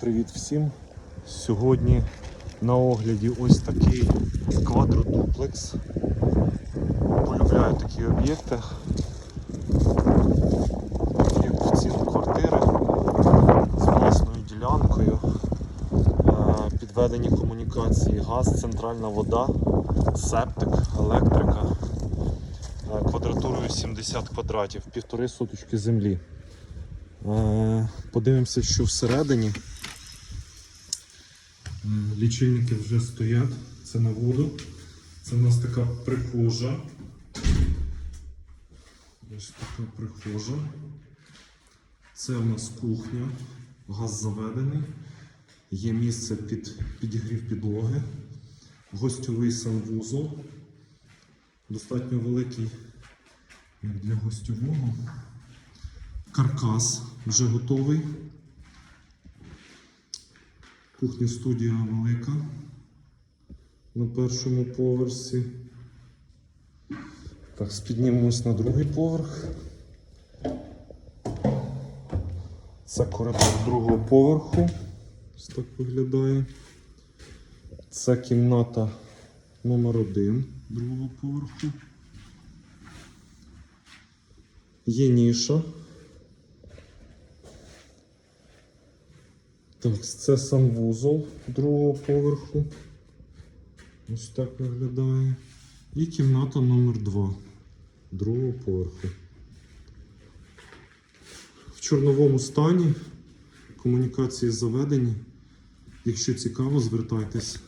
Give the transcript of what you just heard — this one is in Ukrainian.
Привіт всім! Сьогодні на огляді ось такий квадродуплекс. Полюбляю такі об'єкти. Об'єкт квартири з власною ділянкою, е, підведені комунікації, газ, центральна вода, септик, електрика. Е, Квадратурою 70 квадратів, півтори соточки землі. Е, Подивимося, що всередині. Е, Лічильники вже стоять, це на воду. Це в нас така прихожа. Ось така прихожа. Це в нас кухня, газ заведений. Є місце під підігрів підлоги, гостьовий санвузол. Достатньо великий, як для гостьового. Каркас вже готовий. Кухня студія велика на першому поверсі. Так, піднімемось на другий поверх. Це коридор другого поверху. Ось так виглядає. Це кімната номер один другого поверху. Є ніша. Так, це сам вузол другого поверху. Ось так виглядає. І кімната номер 2 другого поверху. В чорновому стані комунікації заведені. Якщо цікаво, звертайтесь.